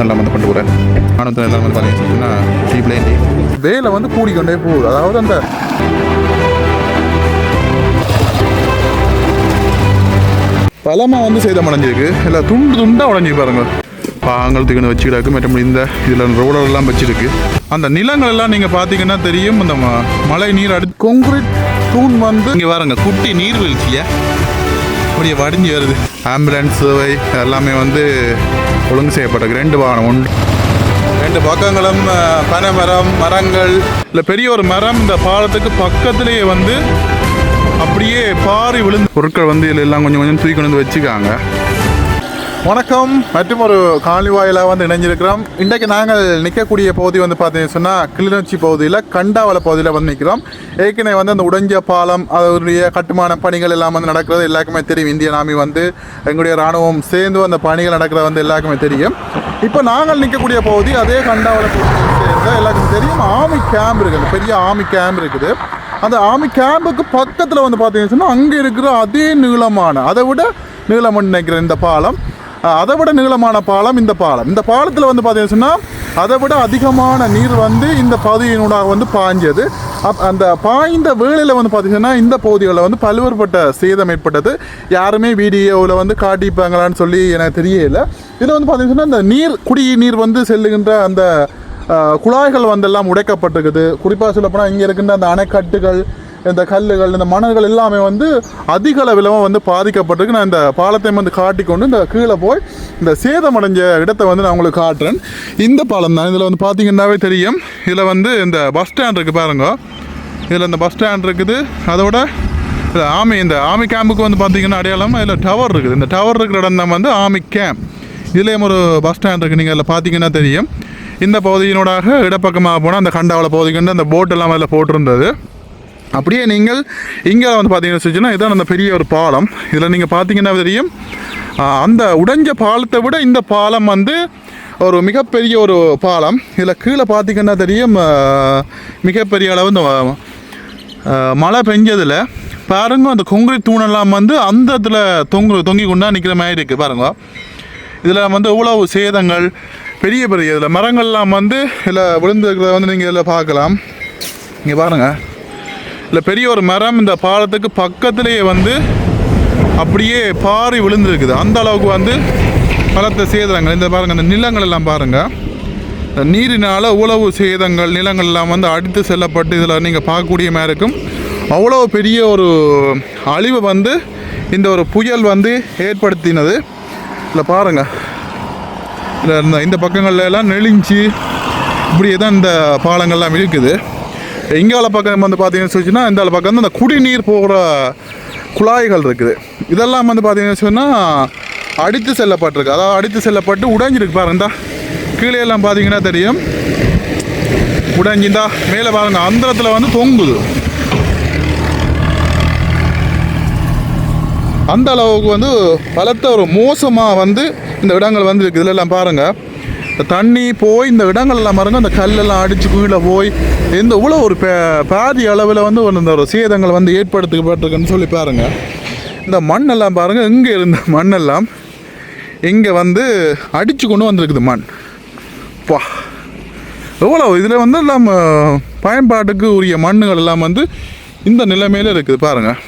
எல்லாம் வந்து கொண்டு போகிறேன் ஆனந்தம் எல்லாம் வந்து பார்த்தீங்கன்னா டீப்லேயே லைன் வேலை வந்து கூடிக்கொண்டே போகுது. அதாவது அந்த பலமாக வந்து சேதம் அடைஞ்சிருக்கு. இல்லை துண்டு துண்டாக உடஞ்சி பாருங்க. பாங்கள் தூக்கி வச்சுக்கிடாக்கு மற்றபடி இந்த இதில் ரோடெல்லாம் வச்சிருக்கு. அந்த நிலங்கள் எல்லாம் நீங்கள் பார்த்தீங்கன்னா தெரியும். அந்த ம- மழை நீர் அடி கொங்கிரீட் தூண் வந்து இங்கே பாருங்க குட்டி நீர்வீழ்ச்சியை அப்படியே வடிஞ்சு வருது. ஆம்புலன்ஸ் சேவை எல்லாமே வந்து ஒழுங்கு செய்யப்பட்டிருக்கு ரெண்டு வாகனம் உண்டு. ரெண்டு பக்கங்களும் அஹ், பனை மரம் மரங்கள். இல்லை பெரிய ஒரு மரம் இந்த பாலத்துக்கு பக்கத்திலேயே வந்து அப்படியே பாரி விழுந்து பொருட்கள் வந்து இதில் எல்லாம் கொஞ்சம் கொஞ்சம் தூக்கி கொண்டு வந்து வச்சுக்காங்க. வணக்கம். மற்றும் ஒரு காலி வாயிலாக வந்து இணைஞ்சிருக்கிறோம். இன்றைக்கு நாங்கள் நிற்கக்கூடிய பகுதி வந்து பார்த்தீங்கன்னு சொன்னால் கிளிநொச்சி பகுதியில் கண்டாவள பகுதியில் வந்து நிற்கிறோம். ஏற்கனவே வந்து அந்த உடைஞ்ச பாலம் அதனுடைய கட்டுமான பணிகள் எல்லாம் வந்து நடக்கிறது. எல்லாருக்குமே தெரியும் இந்திய நாமி வந்து எங்களுடைய இராணுவம் சேர்ந்து அந்த பணிகள் நடக்கிறது வந்து எல்லாருக்குமே தெரியும். இப்போ நாங்கள் நிற்கக்கூடிய பகுதி அதே கண்டாவள பகுதியை சேர்ந்த எல்லாருக்கும் தெரியும். ஆமி கேம்ப் இருக்குது. பெரிய ஆமி கேம்ப் இருக்குது. அந்த ஆமி கேம்புக்கு பக்கத்தில் வந்து பார்த்தீங்கன்னு சொன்னால் அங்கே இருக்கிற அதே நீளமான அதை விட நீளம்னு நினைக்கிற இந்த பாலம். அதை விட நீளமான பாலம் இந்த பாலம். இந்த பாலத்தில் வந்து பார்த்தீங்கன்னு சொன்னால் அதை விட அதிகமான நீர் வந்து இந்த பகுதியினூடாக வந்து பாய்ஞ்சது. அப் அந்த பாய்ந்த வேலையில் வந்து பார்த்தீங்கன்னா இந்த பகுதிகளில் வந்து பல்வேறுபட்ட சேதம் ஏற்பட்டது. யாருமே வீடியோவில் வந்து காட்டிப்பாங்களான்னு சொல்லி எனக்கு தெரியல. இதில் வந்து பார்த்தீங்கன்னா இந்த நீர் குடிநீர் வந்து செல்லுகின்ற அந்த குழாய்கள் வந்தெல்லாம் உடைக்கப்பட்டிருக்குது. குறிப்பாக சொல்லப்போனால் இங்கே இருக்கின்ற அந்த அணைக்கட்டுகள் இந்த கல்லுகள் இந்த மணல்கள் எல்லாமே வந்து அதிக அளவிலவும் வந்து பாதிக்கப்பட்டிருக்கு. நான் இந்த பாலத்தையும் வந்து காட்டிக்கொண்டு இந்த கீழே போய் இந்த சேதமடைஞ்ச இடத்தை வந்து நான் உங்களுக்கு காட்டுறேன். இந்த பாலம் தான். இதில் வந்து பார்த்தீங்கன்னாவே தெரியும். இதில் வந்து இந்த பஸ் ஸ்டாண்ட் இருக்குது பாருங்க. இதில் இந்த பஸ் ஸ்டாண்ட் இருக்குது. அதோட இது ஆமி இந்த ஆமி கேம்புக்கு வந்து பார்த்தீங்கன்னா அடையாளம் இதில் டவர் இருக்குது. இந்த டவர் இருக்கிற இடம் தான் வந்து ஆமி கேம்ப். இதுலேயும் ஒரு பஸ் ஸ்டாண்ட் இருக்குது நீங்கள் அதில் பார்த்தீங்கன்னா தெரியும். இந்த பகுதியினோடாக இடப்பக்கமாக போனால் அந்த கண்டாவில் பகுதிக்கு அந்த போட் எல்லாம் அதில் போட்டிருந்தது. அப்படியே நீங்கள் இங்கே வந்து பார்த்தீங்கன்னு வச்சுன்னா இதான் அந்த பெரிய ஒரு பாலம். இதில் நீங்கள் பார்த்தீங்கன்னா தெரியும் அந்த உடைஞ்ச பாலத்தை விட இந்த பாலம் வந்து ஒரு மிகப்பெரிய ஒரு பாலம். இதில் கீழே பார்த்தீங்கன்னா தெரியும் மிகப்பெரிய அளவு இந்த மழை பெஞ்சதில். பாருங்க அந்த கொங்கிரீட் தூணெல்லாம் வந்து அந்த இதில் தொங்கு தொங்கி கொண்டா நிற்கிற மாதிரி இருக்குது பாருங்க. இதில் வந்து இவ்வளவு சேதங்கள் பெரிய பெரிய இதில் மரங்கள்லாம் வந்து இதில் விழுந்துருக்கிறத வந்து நீங்கள் இதில் பார்க்கலாம். இங்கே பாருங்கள் இல்லை பெரிய ஒரு மரம் இந்த பாலத்துக்கு பக்கத்திலேயே வந்து அப்படியே பாரி விழுந்துருக்குது. அந்த அளவுக்கு வந்து பலத்த சேதங்கள். இந்த பாருங்கள் இந்த நிலங்கள் எல்லாம் பாருங்கள் இந்த நீரினால் உழவு சேதங்கள் நிலங்கள் எல்லாம் வந்து அடித்து செல்லப்பட்டு இதில் நீங்கள் பார்க்கக்கூடிய மாதிரி இருக்கும். அவ்வளோ பெரிய ஒரு அழிவு வந்து இந்த ஒரு புயல் வந்து ஏற்படுத்தினது. இல்லை பாருங்கள் இல்லை இந்த இந்த பக்கங்கள்ல எல்லாம் நெளிஞ்சு இப்படியே தான் இந்த பாலங்கள்லாம் இருக்குது. எங்கால பக்கம் வந்து பார்த்தீங்கன்னு சொன்னால் இந்த பக்கம் வந்து அந்த குடிநீர் போகிற குழாய்கள் இருக்குது. இதெல்லாம் வந்து பார்த்தீங்கன்னு சொன்னால் அடித்து செல்லப்பட்டிருக்கு. அதாவது அடித்து செல்லப்பட்டு உடைஞ்சிருக்கு பாருங்க கீழே எல்லாம் பார்த்தீங்கன்னா தெரியும். உடைஞ்சிந்தா மேலே பாருங்க அந்த இடத்துல வந்து தொங்குது. அந்த அளவுக்கு வந்து பலத்த ஒரு மோசமாக வந்து இந்த இடங்கள் வந்து இருக்குது. இதெல்லாம் பாருங்கள் தண்ணி போய் இந்த இடங்கள் எல்லாம் அந்த கல்லெல்லாம் அடித்து கீழே போய் இந்த இவ்வளோ ஒரு பே பாதி அளவில் வந்து இந்த ஒரு சேதங்கள் வந்து ஏற்படுத்தப்பட்டிருக்குன்னு சொல்லி பாருங்கள் இந்த மண்ணெல்லாம் பாருங்கள் இங்கே இருந்த மண்ணெல்லாம் இங்கே வந்து அடித்து கொண்டு வந்திருக்குது மண். பா. எவ்வளோ இதில் வந்து எல்லாம் பயன்பாட்டுக்கு உரிய மண்ணுகள் எல்லாம் வந்து இந்த நிலைமையில் இருக்குது பாருங்கள்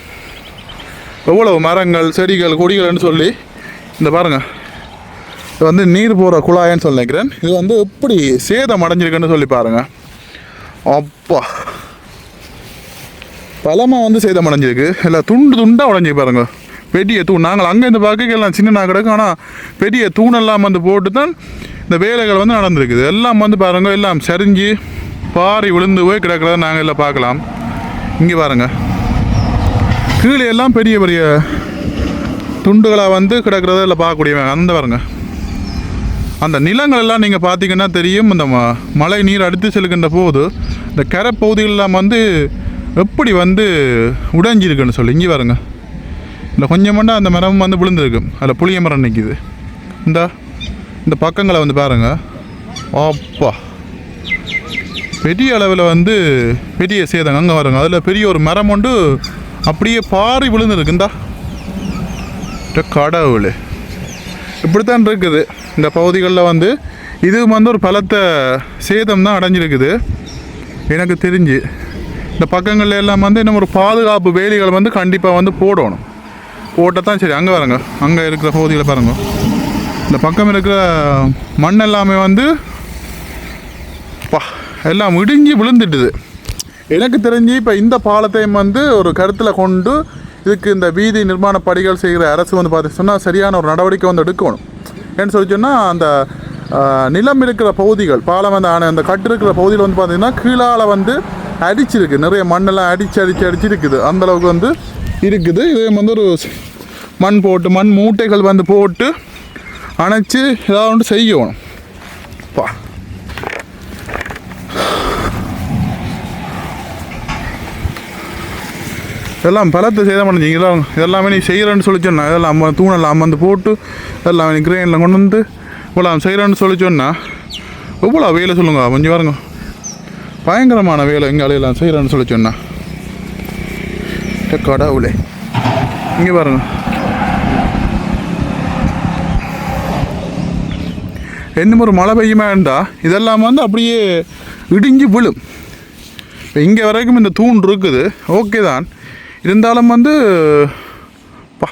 எவ்வளவு மரங்கள் செடிகள் கொடிகள்னு சொல்லி இந்த பாருங்கள் இது வந்து நீர் போகிற குழாயன்னு சொல்லி நினைக்கிறேன். இது வந்து எப்படி சேதம் அடைஞ்சிருக்குன்னு சொல்லி பாருங்க. அப்பா. பலமாக வந்து சேதம் அடைஞ்சிருக்கு. இல்லை துண்டு துண்டாக உடஞ்சி பாருங்க. பெரிய தூண் நாங்கள் அங்கேருந்து பார்க்கலாம் பார்க்க எல்லாம் சின்ன கிடக்கு ஆனால் பெரிய தூணெல்லாம் வந்து போட்டு தான் இந்த வேலைகள் வந்து நடந்திருக்குது. எல்லாம் வந்து பாருங்க எல்லாம் சரிஞ்சு பாறை விழுந்து போய் கிடக்கிறத நாங்கள் எல்லாம் பார்க்கலாம். இங்கே பாருங்கள் கீழே எல்லாம் பெரிய பெரிய துண்டுகளாக வந்து கிடக்கிறத இல்லை பார்க்கக்கூடியவங்க. அந்த பாருங்கள் அந்த நிலங்கள் எல்லாம் நீங்கள் பார்த்தீங்கன்னா தெரியும். இந்த ம மழை நீர் அடித்து செல்கின்ற போது இந்த கரை பகுதிகளெலாம் வந்து எப்படி வந்து உடைஞ்சிருக்குன்னு சொல்லி இங்கே வருங்க இந்த கொஞ்சமண்டா அந்த மரம் வந்து விழுந்திருக்கு. அதில் புளிய மரம் நிற்கிது இந்த இந்த பக்கங்களை வந்து பாருங்க. அப்பா. பெரிய அளவில் வந்து பெரிய சேதம். அங்கே வருங்க அதில் பெரிய ஒரு மரம் ஒன்று அப்படியே பாரி விழுந்துருக்குந்தா கடவுளே கடவுள். இப்படித்தான் இருக்குது. இந்த பகுதிகளில் வந்து இது வந்து ஒரு பலத்த சேதம் தான் அடைஞ்சிருக்குது. எனக்கு தெரிஞ்சு. இந்த பக்கங்கள்ல எல்லாம் வந்து இன்னும் ஒரு பாதுகாப்பு வேலிகள் வந்து கண்டிப்பாக வந்து போடணும். போட்டால் தான் சரி. அங்கே வரங்க அங்கே இருக்கிற பகுதியில் பாருங்க. இந்த பக்கம் இருக்கிற மண் எல்லாமே வந்து பா எல்லாம் இடிஞ்சு விழுந்துட்டுது. எனக்கு தெரிஞ்சு இப்போ இந்த பாலத்தையும் வந்து ஒரு கருத்தில் கொண்டு இதுக்கு இந்த வீதி நிர்மாண பணிகள் செய்கிற அரசு வந்து பார்த்து சொன்னால் சரியான ஒரு நடவடிக்கை வந்து எடுக்கணும். ஏன்னு சொல்லி சொன்னால் அந்த நிலம் இருக்கிற பகுதிகள் பாலம் வந்து ஆன அந்த கட்டு இருக்கிற பகுதியில் வந்து பார்த்தீங்கன்னா கீழால் வந்து அடிச்சிருக்கு. நிறைய மண்ணெல்லாம் அடித்து அடிச்சு அடிச்சு இருக்குது. அந்த அளவுக்கு வந்து இருக்குது. இதே வந்து ஒரு மண் போட்டு மண் மூட்டைகள் வந்து போட்டு அணைச்சி ஏதாவது ஒன்று செய்யணும். பா இதெல்லாம் பலத்தை சேதம் பண்ணிச்சிங்க இதெல்லாம் இதெல்லாமே நீ செய்கிறேன்னு சொல்லி சொன்னா இதெல்லாம் அம்ம தூணெல்லாம் அம்மந்து போட்டு இதெல்லாம் நீ கிரெயினில் கொண்டு வந்து இவ்வளோ செய்கிறேன்னு சொல்லி சொன்னால் எவ்வளோ வேலை சொல்லுங்க கொஞ்சம் பாருங்க. பயங்கரமான வேலை எங்கள் அலையெல்லாம் செய்கிறேன்னு சொல்லி சொன்னா. கடவுளே. இங்கே பாருங்க. என்ன ஒரு மழை பெய்யுமா இருந்தால் இதெல்லாம் வந்து அப்படியே இடிஞ்சு விழும். இப்போ இங்கே வரைக்கும் இந்த தூண் இருக்குது ஓகே தான். இருந்தாலும் வந்து பா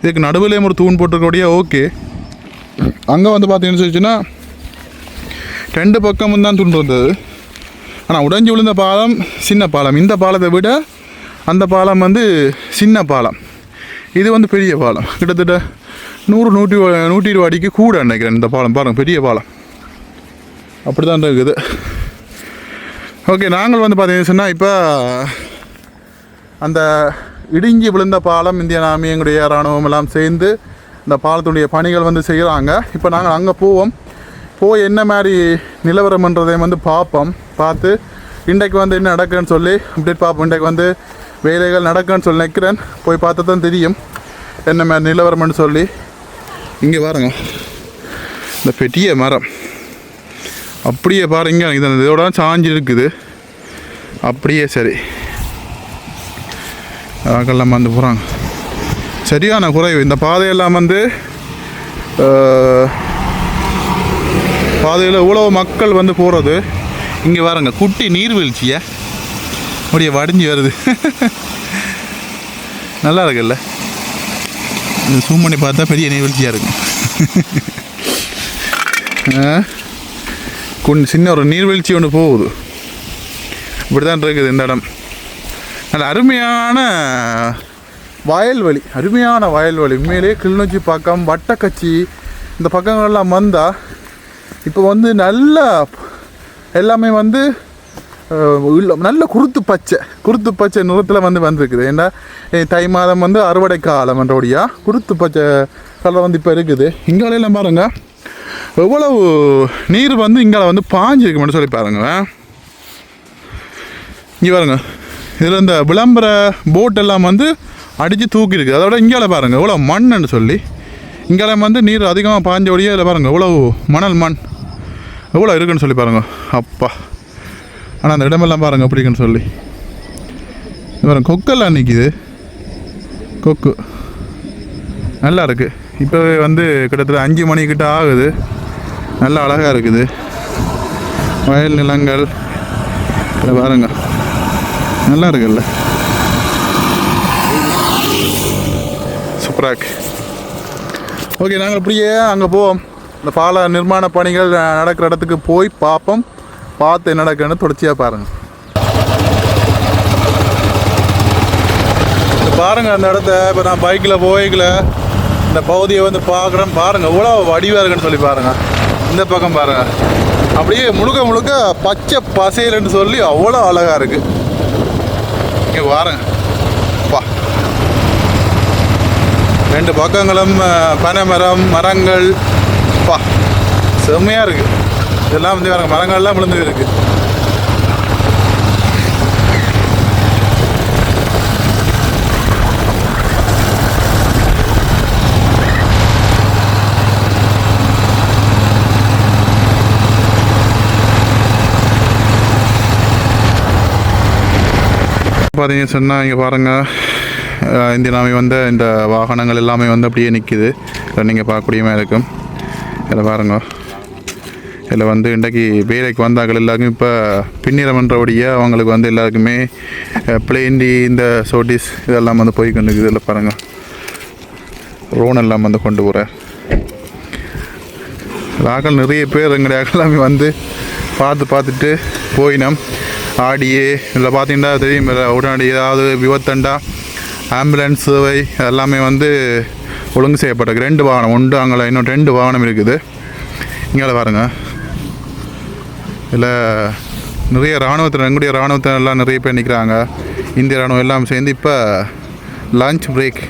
இதுக்கு நடுவில் ஒரு தூண் போட்டிருக்கக்கூடிய ஓகே. அங்கே வந்து பார்த்தீங்கன்னு சொல்லிச்சுன்னா ரெண்டு பக்கமும் தான் தூண் இருந்தது. ஆனால் உடஞ்சி விழுந்த பாலம் சின்ன பாலம். இந்த பாலத்தை விட அந்த பாலம் வந்து சின்ன பாலம். இது வந்து பெரிய பாலம். கிட்டத்தட்ட நூறு நூற்றி நூற்றி இருபது அடிக்கு கூட நினைக்கிறேன் இந்த பாலம். பாருங்க பெரிய பாலம். அப்படி தான் இருக்குது. ஓகே நாங்கள் வந்து பார்த்தீங்கன்னு சொன்னால் இப்போ அந்த இடுங்கி விழுந்த பாலம் இந்திய நாமி எங்களுடைய இராணுவம் எல்லாம் சேர்ந்து இந்த பாலத்துடைய பணிகள் வந்து செய்கிறாங்க. இப்போ நாங்கள் அங்கே போவோம். போய் என்ன மாதிரி நிலவரம்ன்றதையும் வந்து பார்ப்போம். பார்த்து இன்றைக்கு வந்து என்ன நடக்குன்னு சொல்லி அப்டேட் பார்ப்போம். இன்றைக்கு வந்து வேலைகள் நடக்குன்னு சொல்லி நிற்கிறேன் போய் பார்த்து தான் தெரியும். என்ன மாதிரி நிலவரம்னு சொல்லி. இங்கே பாருங்க. இந்த பெட்டிய மரம். அப்படியே பாருங்க. இது இதோட சாஞ்சு இருக்குது. அப்படியே சரி. அதெல்லாம் வந்து போகிறாங்க சரியான குறைவு. இந்த பாதையெல்லாம் வந்து பாதையில் இவ்வளோ மக்கள் வந்து போகிறது இங்கே பாருங்க குட்டி நீர்வீழ்ச்சியை அப்படியே வடிஞ்சு வருது. நல்லா இருக்குல்ல? இது zoom பண்ணி பார்த்தா பெரிய நீர்வீழ்ச்சியாக இருக்கும் ஆ சின்ன ஒரு நீர்வீழ்ச்சி ஒன்று போகுது. இப்படி தான் இருக்குது இந்த இடம். நல்ல அருமையான வயல்வெளி அருமையான வயல்வெளி. உண்மையிலேயே கிளிநொச்சி பக்கம் வட்டக்கச்சி இந்த பக்கங்கள்லாம் வந்தால் இப்போ வந்து நல்ல எல்லாமே வந்து உள்ள நல்ல குருத்து பச்சை குருத்து பச்சை நிறத்தில் வந்து வந்திருக்குது. ஏன்னா தை மாதம் வந்து அறுவடை காலம் என்றபடியா குருத்து பச்சை கலர் வந்து இப்போ இருக்குது. இங்காலையெல்லாம் பாருங்க எவ்வளவு நீர் வந்து இங்கே வந்து பாஞ்சிருக்குமென்னு சொல்லி பாருங்க இங்கே பாருங்க. இதில் இந்த விளம்பர போட் எல்லாம் வந்து அடித்து தூக்கியிருக்கு. அதோட இங்கால பாருங்கள் இவ்வளோ மண்ணுன்னு சொல்லி. இங்கால வந்து நீர் அதிகமாக பாஞ்சபடியே இதில் பாருங்கள் இவ்வளோ மணல் மண். எவ்வளோ இருக்குன்னு சொல்லி பாருங்கள் அப்பா. ஆனால் அந்த இடமெல்லாம் பாருங்கள் பிடிக்குன்னு சொல்லி. இது பாருங்க கொக்கெல்லாம் நிற்கிது கொக்கு. நல்லா இருக்குது இப்போவே வந்து கிட்டத்தட்ட அஞ்சு மணிக்கிட்ட ஆகுது. நல்லா அழகாக இருக்குது. வயல் நிலங்கள். இதை பாருங்க. நல்லா இருக்குல்ல சூப்பராக இருக்கு. ஓகே நாங்கள் இப்படியே அங்கே போவோம். இந்த பால நிர்மாண பணிகள் நடக்கிற இடத்துக்கு போய் பார்ப்போம் பார்த்து என்ன நடக்குன்னு தொடர்ச்சியாக பாருங்கள் பாருங்கள் அந்த இடத்த. இப்போ நான் பைக்கில் போய்க்கல. இந்த பகுதியை வந்து பார்க்குறேன். பாருங்கள் எவ்வளோ வடிவாக இருக்குன்னு சொல்லி பாருங்கள் இந்த பக்கம் பாருங்கள் அப்படியே முழுக்க முழுக்க பச்சை பசையல்னு சொல்லி அவ்வளோ அழகாக இருக்குது இங்கே பாருங்க பா ரெண்டு பக்கங்களும் பனை மரம் மரங்கள். பா செம்மையாக இருக்குது இதெல்லாம் வந்து பாருங்க மரங்கள்லாம் விழுந்து இருக்கு. பார்த்தீங்கன்னு சொன்னால் இங்கே பாருங்கள் அஹ், இந்திய வந்த இந்த வாகனங்கள் எல்லாமே வந்து அப்படியே நிற்கிது இதை நீங்கள் பார்க்கக்கூடியமே இருக்கும். இதில் பாருங்க. இதில் வந்து இன்றைக்கு வேலைக்கு வந்தார்கள் எல்லாருக்கும் இப்போ பின்னிறமன்றபடியாக அவங்களுக்கு வந்து எல்லாருக்குமே பிளேண்டி இந்த சோட்டிஸ் இதெல்லாம் வந்து போய் கொண்டு இதில் பாருங்கள் ரோன் எல்லாம் வந்து கொண்டு போகிறேன் ஆக்கள் நிறைய பேர் எங்களுடைய எல்லாமே வந்து பார்த்து பார்த்துட்டு போயினோம். ஆடியே இதில் பார்த்தீங்கன்னா தெரியும் இல்லை உடனடி ஏதாவது விபத்தண்டா ஆம்புலன்ஸ் சேவை எல்லாமே வந்து ஒழுங்கு செய்யப்பட்டிருக்கு. ரெண்டு வாகனம் உண்டு அங்கே இன்னும் ரெண்டு வாகனம் இருக்குது. இங்கே பாருங்க. இதில் நிறைய இராணுவத்தினர் எங்களுடைய இராணுவத்தினர் எல்லாம் நிறைய பேர் நிற்கிறாங்க. இந்திய இராணுவம் எல்லாம் சேர்ந்து இப்போ லஞ்ச் பிரேக்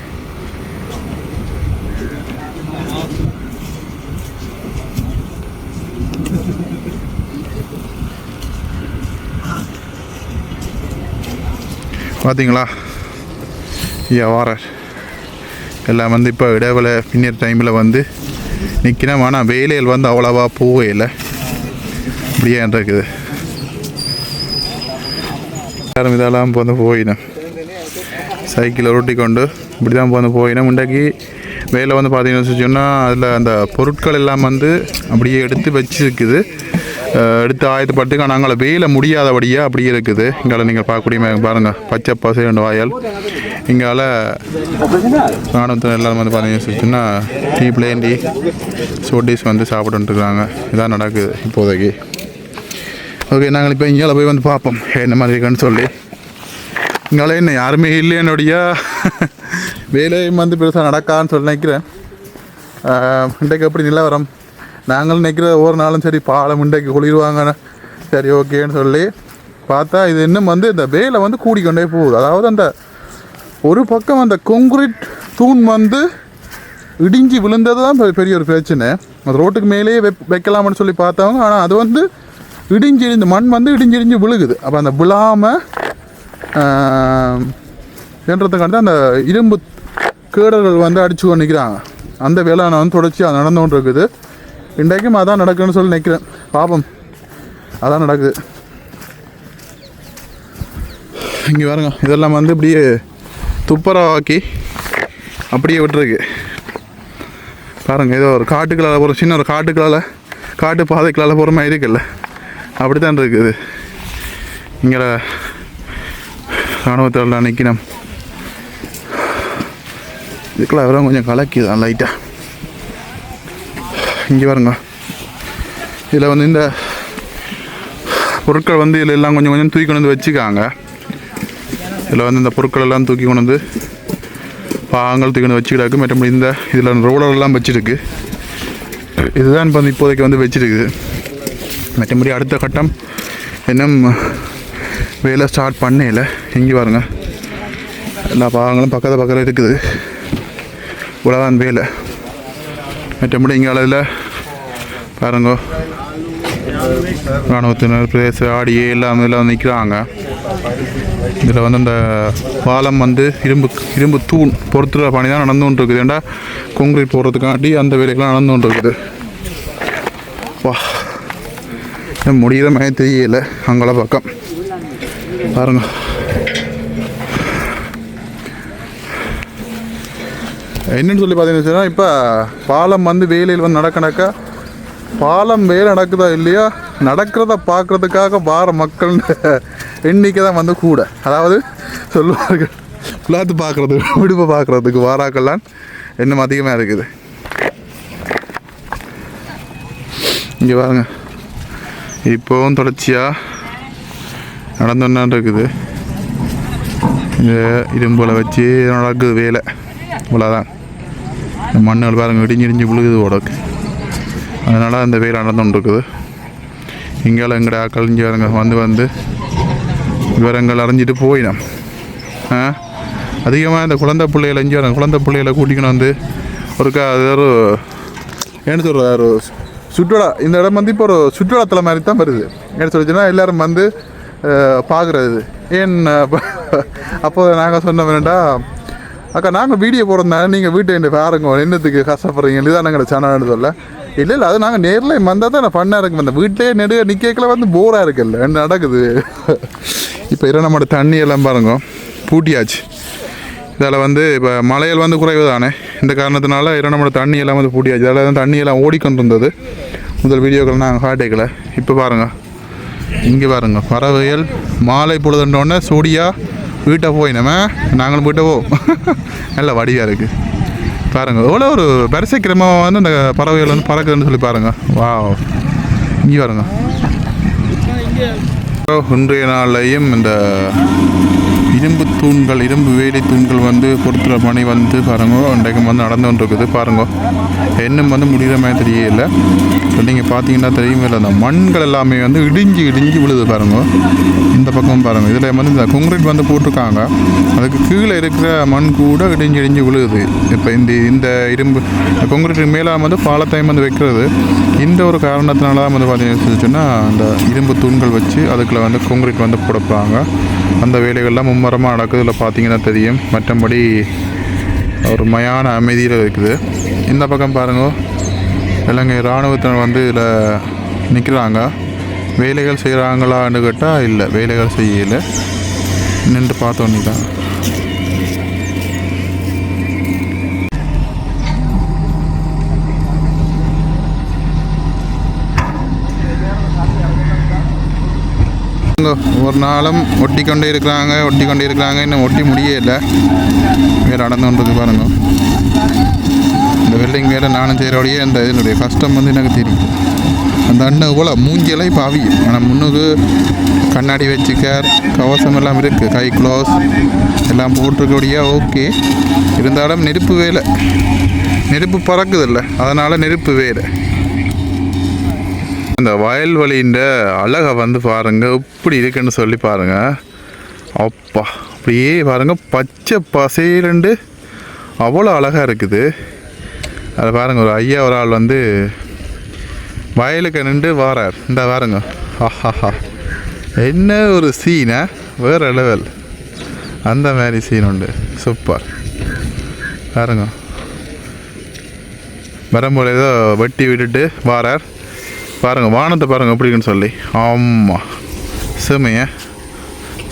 பார்த்தீங்களா ஐயா எல்லாம் வந்து இப்போ இடைவேளை பின்னர் டைமில் வந்து நிற்கணும் ஆனால் வேலையில் வந்து அவ்வளோவா போகவே இல்லை இப்படியே இருக்குது எல்லாரும் இதெல்லாம் வந்து போயிடும். சைக்கிளை உருட்டி கொண்டு இப்படி தான் வந்து போயிடும். முண்டாக்கி வேலை வந்து பார்த்தீங்கன்னு சொன்னால் அதில் அந்த பொருட்கள் எல்லாம் வந்து அப்படியே எடுத்து வச்சிருக்குது. அஹ் எடுத்து ஆயத்தப்பட்டு நாங்கள் வேலை முடியாதபடியாக அப்படியே இருக்குது. இங்கால நீங்கள் பார்க்கக்கூடிய பாருங்கள் பச்சை பசை ரெண்டு வாயல். இங்கால ராணுவத்தில் எல்லாரும் வந்து பார்த்தீங்கன்னு சொன்னால் டீ பிளேண்டி சோட்டீஸ் வந்து சாப்பிட்டுருக்குறாங்க இதான் நடக்குது இப்போதைக்கு. ஓகே நாங்கள் இப்போ இங்கே போய் வந்து பார்ப்போம். என்ன மாதிரி இருக்குன்னு சொல்லி. இங்கால என்ன யாருமே இல்லை என்னுடைய வேலையும் வந்து பெருசாக நடக்கான்னு சொல்லி நினைக்கிறேன். இன்றைக்கு எப்படி நிலவரம்? நாங்களும் நிற்கிற ஒவ்வொரு நாளும் சரி பாலம் இன்றைக்கு குளிர்வாங்க. சரி ஓகேன்னு சொல்லி பார்த்தா இது இன்னும் வந்து இந்த வேலை வந்து கூடிக்கொண்டே போகுது. அதாவது அந்த ஒரு பக்கம் அந்த கொங்குரிட் தூண் வந்து இடிஞ்சு விழுந்தது தான் பெரிய ஒரு பிரச்சனை. அந்த ரோட்டுக்கு மேலேயே வெப் வைக்கலாம்னு சொல்லி பார்த்தவங்க ஆனால் அது வந்து இடிஞ்சு இந்த மண் வந்து இடிஞ்சு இடிஞ்சு விழுகுது. அப்போ அந்த விழாமல் என்றதுக்காண்டி அந்த இரும்பு கேடர்கள் வந்து அடிச்சு கொண்டு நிற்கிறாங்க அந்த வேளாண் நான் வந்து தொடர்ச்சியாக நடந்து கொண்டு இருக்குது இன்றைக்கும் அதான் நடக்குன்னு சொல்லி நிற்கிறேன் பாப்போம். அதான் நடக்குது. இங்கே பாருங்க இதெல்லாம் வந்து இப்படியே துப்புரவாக்கி அப்படியே விட்டுருக்கு. பாருங்க ஏதோ ஒரு காட்டுக்களால் போகிற சின்ன ஒரு காட்டுக்களால் காட்டு பாதைக்களால் போகிற மாதிரி இருக்குல்ல. அப்படி தான் இருக்குது. இங்கே ராணுவத்தில் நிற்கணும் இதுக்கெல்லாம் அவரும் கொஞ்சம் கலக்கிதான் லைட்டாக இங்கே பாருங்க. இதில் வந்து இந்த பொருட்கள் வந்து இதில் எல்லாம் கொஞ்சம் கொஞ்சம் தூக்கி கொண்டு வந்து வச்சுக்காங்க. இதில் வந்து இந்த பொருட்கள் எல்லாம் தூக்கி கொண்டு வந்து பாகங்கள் தூக்கி கொண்டு வச்சுக்கிடாக்கு மற்றபடி இந்த இதில் ரோலர் எல்லாம் இதுதான் இப்போ வந்து இப்போதைக்கு வந்து வச்சிருக்குது. மற்றபடி அடுத்த கட்டம் இன்னும் வேலை ஸ்டார்ட் பண்ணல இங்கே பாருங்க. எல்லா பாகங்களும் பக்கத்து பக்கத்தில் இருக்குது. இவ்வளோதான் வேலை. மற்றபடி இங்கே அளவில் பாருங்க இராணுவத்தினர் பிரதேச ஆடியே எல்லாம் எல்லாம் நிற்கிறாங்க இதில் வந்து அந்த பாலம் வந்து இரும்பு இரும்பு தூண் பொறுத்துற பணி தான் நடந்து கொண்டு இருக்குது ஏன்டா கொங்கிரீட் போடுறதுக்காண்டி அந்த வேலைகள்லாம் நடந்து கொண்டு இருக்குது வா இன்னும் முடிகிற மாதிரி தெரியல அங்கள பக்கம் பாருங்க என்னன்னு சொல்லி பார்த்தீங்கன்னா இப்போ பாலம் வந்து வேலையில் வந்து நடக்க நடக்க பாலம் வேலை நடக்குதா இல்லையா? நடக்கிறத பார்க்கறதுக்காக வார மக்கள் எண்ணிக்கை தான் வந்து கூட. அதாவது சொல்லுவார்கள் விளாத்து பார்க்குறது விடுப்பு பார்க்குறதுக்கு வாராக்கள்லாம் இன்னும் அதிகமாக இருக்குது. இங்கே பாருங்க. இப்போவும் தொடர்ச்சியாக நடந்துன்னு இருக்குது. இரும்புல வச்சு நடக்குது வேலை. இவ்வளோதான் இந்த மண்ணுகள் பாருங்கள் இடிஞ்சு இடிஞ்சு விழுகுது உடக்கு அதனால் அந்த வேலை நடந்துட்டு இருக்குது எங்கடா கழிஞ்சு வரங்க வந்து வந்து விவரங்கள் அறிஞ்சிட்டு போயிடும். ஆ? அதிகமாக இந்த குழந்தை பிள்ளைகளை இஞ்சி வரேன் குழந்தை பிள்ளைகளை கூட்டிக்கணும் வந்து ஒருக்கா அது ஒரு என்ன சொல்கிறது ஒரு சுற்றுலா இந்த இடம் வந்து இப்போ ஒரு சுற்றுலாத்தலம் மாதிரி தான் வருது. என்ன சொல்லிச்சுன்னா எல்லோரும் வந்து பார்க்குறது. ஏன் அப்போ நாங்கள் சொன்ன வேண்டாம் அக்கா நாங்கள் வீடியோ போடுறதுனால நீங்கள் வீட்டை என்ன பாருங்க என்னத்துக்கு கஷ்டப்படுறீங்க? இதுதான் நாங்கள் சேனல்னு சொல்ல. இல்லை இல்லை அது நாங்கள் நேரில் வந்தால் தான் நான் பண்ணாக இருக்கும். அந்த வீட்டிலே நெடுக நிற்கல வந்து போராக இருக்குல்ல. என்ன நடக்குது? இப்போ இரண்டு நம்மளோட தண்ணி எல்லாம் பாருங்க. பூட்டியாச்சு. இதில் வந்து இப்போ மழைகள் வந்து குறைவு தானே. இந்த காரணத்தினால இரு தண்ணி எல்லாம் வந்து பூட்டியாச்சு. அதில் தான் தண்ணி எல்லாம் ஓடிக்கொண்டு இருந்தது முதல் வீடியோக்கள் நாங்கள் காட்டிக்கல. இப்போ பாருங்கள் இங்கே பாருங்க. பறவைகள் மாலை பொழுதுன்றோடனே சூடியா வீட்டை போய் நம்ம நாங்களும் வீட்டை போவோம் நல்ல வடிவாக இருக்குது பாருங்க எவ்வளோ ஒரு வரிசை கிரமமாக வந்து இந்த பறவைகள் வந்து பறக்குதுன்னு சொல்லி பாருங்க. வா இங்கே பாருங்க. இன்றைய நாளையும் இந்த இரும்பு தூண்கள் இரும்பு வேலை தூண்கள் வந்து பொறுத்துற பணி வந்து பாருங்க. இன்றைக்கு வந்து நடந்து கொண்டிருக்குது பாருங்க. இன்னும் வந்து முடிகிற மாதிரி தெரியல. இப்போ நீங்கள் பார்த்தீங்கன்னா தெரியுமே இல்லை அந்த மண்கள் எல்லாமே வந்து இடிஞ்சு இடிஞ்சு விழுது பாருங்க. இந்த பக்கம் பாருங்க. இதில் வந்து இந்த குங்கிரீட் வந்து போட்டிருக்காங்க. அதுக்கு கீழே இருக்கிற மண் கூட இடிஞ்சு இடிஞ்சு விழுது. இப்போ இந்த இந்த இரும்பு கொங்கிரீட்டுக்கு மேலே வந்து பாலத்தையும் வந்து வைக்கிறது. இந்த ஒரு காரணத்தினால தான் வந்து பார்த்தீங்கன்னா சொன்னால் அந்த இரும்பு தூண்கள் வச்சு அதுக்குள்ள வந்து குங்கிரீட் வந்து போடப்பாங்க. அந்த வேலைகள்லாம் மும்மரமாக நடக்குது இதில் பார்த்தீங்கன்னா தெரியும். மற்றபடி ஒரு மயான அமைதியில் இருக்குது. இந்த பக்கம் பாருங்கள் இலங்கை இராணுவத்தினர் வந்து இதில் நிற்கிறாங்க வேலைகள் செய்கிறாங்களான்னு கேட்டால் இல்லை. வேலைகள் செய்யலை. நின்று பார்த்தோன்னே தான் இந்த ஒரு நாளும் ஒட்டி கொண்டே இருக்கிறாங்க ஒட்டி கொண்டே இருக்கிறாங்க. இன்னும் ஒட்டி முடியலை வேறு நடந்து கொண்டது பாருங்க. இந்த வெல்டிங் வேலை நானும் செய்கிறோடையே அந்த இதனுடைய கஷ்டம் வந்து எனக்கு தெரியும். அந்த அண்ணன் போல் மூஞ்சியெல்லாம் இப்போ அவியும் ஆனால் முன்னுக்கு கண்ணாடி வச்சுக்கார் கவசம் எல்லாம் இருக்குது கை க்ளோஸ் எல்லாம் போட்டிருக்கபடியா ஓகே இருந்தாலும் நெருப்பு வேலை. நெருப்பு பறக்குதில்ல அதனால் நெருப்பு வேலை இந்த வயல்வெளியின் அழகை வந்து பாருங்க இப்படி இருக்குன்னு சொல்லி பாருங்கள் அப்பா அப்படியே பாருங்க பச்சை பசையிலண்டு அவ்வளோ அழகாக இருக்குது. அதை பாருங்கள் ஒரு ஐயா ஒரு ஆள் வந்து வயலுக்கு நின்று வாரார். இந்த பாருங்க. ஆஹாஹா. என்ன ஒரு சீனா வேறு லெவல் அந்த மாதிரி சீன் உண்டு. சூப்பர் பாருங்க. வரும்போது ஏதோ வெட்டி விட்டுட்டு வாரார். பாருங்கள் வானத்தை பாருங்கள் எப்படி இருக்குன்னு சொல்லி. ஆமாம் செமைய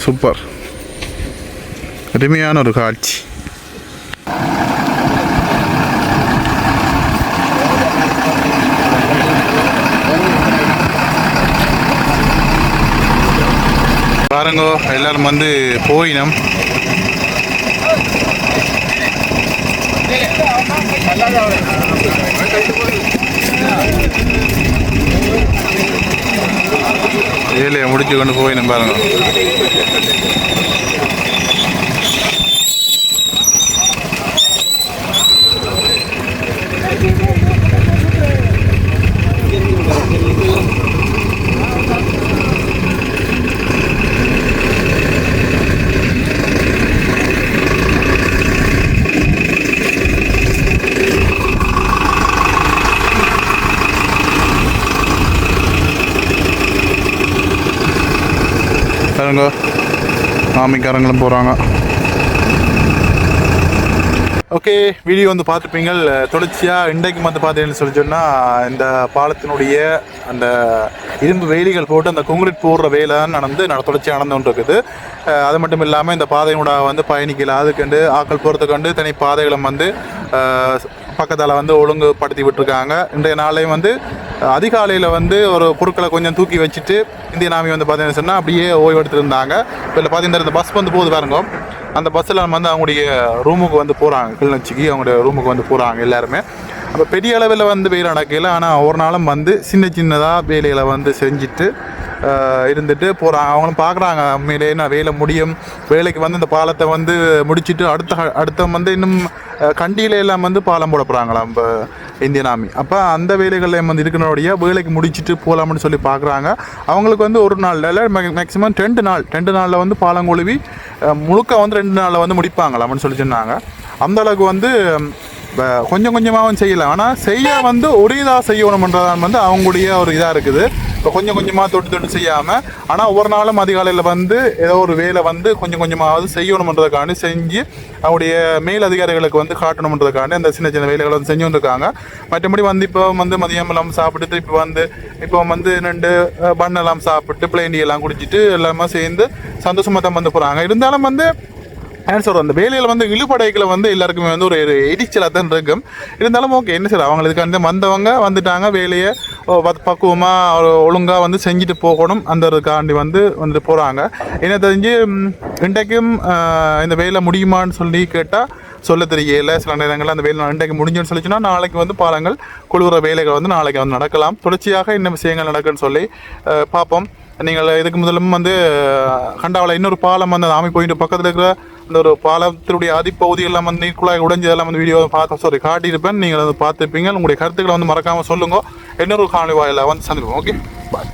சூப்பர். அருமையான ஒரு காட்சி. பாருங்கோ எல்லாரும் வந்து போயினம். வேலையை முடிச்சு கொண்டு போய் பாருங்க பாருங்க. ஆமிக்காரங்களும் போகிறாங்க ஓகே வீடியோ வந்து பார்த்துருப்பீங்கள் தொடர்ச்சியாக இன்றைக்கு வந்து பார்த்தீங்கன்னு சொல்லி சொன்னால் இந்த பாலத்தினுடைய அந்த இரும்பு வேலிகள் போட்டு அந்த கொங்கிரீட் போடுற வேலை நடந்து நட தொடர்ச்சியாக நடந்து கொண்டு இருக்குது அது மட்டும் இல்லாமல் இந்த பாதையோட வந்து பயணிக்கல அதுக்கண்டு ஆக்கள் போகிறதுக்கண்டு தனி பாதைகளும் வந்து பக்கத்தால் வந்து ஒழுங்குபடுத்தி விட்டுருக்காங்க. இன்றைய நாளையும் வந்து அதிகாலையில் வந்து ஒரு பொருட்களை கொஞ்சம் தூக்கி வச்சுட்டு இந்திய நாமி வந்து பார்த்தீங்கன்னு சொன்னால் அப்படியே ஓய்வு எடுத்துருந்தாங்க இல்லை பார்த்தீங்கன்னா இந்த பஸ் வந்து போகுது பாருங்க. அந்த பஸ்ஸில் வந்து அவங்களுடைய ரூமுக்கு வந்து போகிறாங்க கிளிநொச்சிக்கு அவங்களுடைய ரூமுக்கு வந்து போகிறாங்க எல்லாருமே. அப்போ பெரிய அளவில் வந்து வெயில் நடக்கல. ஆனால் ஒரு நாளும் வந்து சின்ன சின்னதாக வேலைகளை வந்து செஞ்சுட்டு இருந்துட்டு போகிறாங்க அவங்களும் பார்க்குறாங்க உண்மையிலே நான் வேலை முடியும். வேலைக்கு வந்து இந்த பாலத்தை வந்து முடிச்சிட்டு அடுத்த அடுத்த வந்து இன்னும் ஆஹ், கண்டியில எல்லாம் வந்து பாலம் போட போகிறாங்களாம் இப்போ இந்தியன் ஆர்மி. அப்போ அந்த வேலைகளில் வந்து இருக்கிறனுடைய வேலைக்கு முடிச்சிட்டு போகலாம்னு சொல்லி பார்க்குறாங்க அவங்களுக்கு வந்து ஒரு நாள் இல்லை மேக்ஸிமம் ரெண்டு நாள் ரெண்டு நாளில் வந்து பாலம் கொழுவி முழுக்க வந்து ரெண்டு நாளில் வந்து முடிப்பாங்களாம்னு சொல்லி சொன்னாங்க. அந்த அளவுக்கு வந்து கொஞ்சம் கொஞ்சமாகவும் செய்யலாம் ஆனால் செய்ய வந்து ஒரே இதாக செய்யணுமன்றதான் வந்து அவங்களுடைய ஒரு இதாக இருக்குது. இப்போ கொஞ்சம் கொஞ்சமாக தொட்டு தொட்டு செய்யாமல் ஆனால் ஒவ்வொரு நாளும் அதிகாலையில் வந்து ஏதோ ஒரு வேலை வந்து கொஞ்சம் கொஞ்சமாவது செய்யணுமன்றதுக்காண்டி செஞ்சு அவங்களுடைய மேல் அதிகாரிகளுக்கு வந்து காட்டணுமன்றதுக்காண்டி அந்த சின்ன சின்ன வேலைகளை வந்து செஞ்சு இருக்காங்க. மற்றபடி வந்து இப்போ வந்து மதியம் எல்லாம் சாப்பிட்டுட்டு இப்போ வந்து இப்போ வந்து ரெண்டு பண்ணெல்லாம் சாப்பிட்டு பிளேண்டி எல்லாம் குடிச்சிட்டு எல்லாமே சேர்ந்து சந்தோஷமாக தான் வந்து போகிறாங்க இருந்தாலும் வந்து ஆன்சர் அந்த வேலையில் வந்து இழுபடைகளை வந்து எல்லாருக்குமே வந்து ஒரு எரிச்சலாக தான் இருக்கும். இருந்தாலும் ஓகே என்ன சார் அவங்களுக்கு வந்து வந்தவங்க வந்துட்டாங்க வேலையை பக்குவமாக ஒழுங்காக வந்து செஞ்சுட்டு போகணும் அந்த வந்து வந்துட்டு போகிறாங்க என்ன தெரிஞ்சு இன்றைக்கும் இந்த வேலை முடியுமான்னு சொல்லி கேட்டால் சொல்ல தெரியல. சில நேரங்களில் அந்த வேலை இன்றைக்கு முடிஞ்சுன்னு சொல்லிச்சுன்னா நாளைக்கு வந்து பாருங்கள் குழுவுற வேலைகள் வந்து நாளைக்கு வந்து நடக்கலாம். தொடர்ச்சியாக என்ன விஷயங்கள் நடக்குன்னு சொல்லி பார்ப்போம். நீங்கள் இதுக்கு முதலும் வந்து கண்டாவில் இன்னொரு பாலம் வந்து ஆமி போயிட்டு பக்கத்தில் இருக்கிற அந்த ஒரு பாலத்தினுடைய அடிப்பகுதியெல்லாம் வந்து நீர்க்குழாய் உடைஞ்சதெல்லாம் வந்து வீடியோ பார்த்து சாரி காட்டியிருப்பேன். நீங்கள் வந்து பார்த்துருப்பீங்க. உங்களுடைய கருத்துக்களை வந்து மறக்காமல் சொல்லுங்க. இன்னொரு காணொலி வாயில் வந்து சந்திப்போம். Okay bye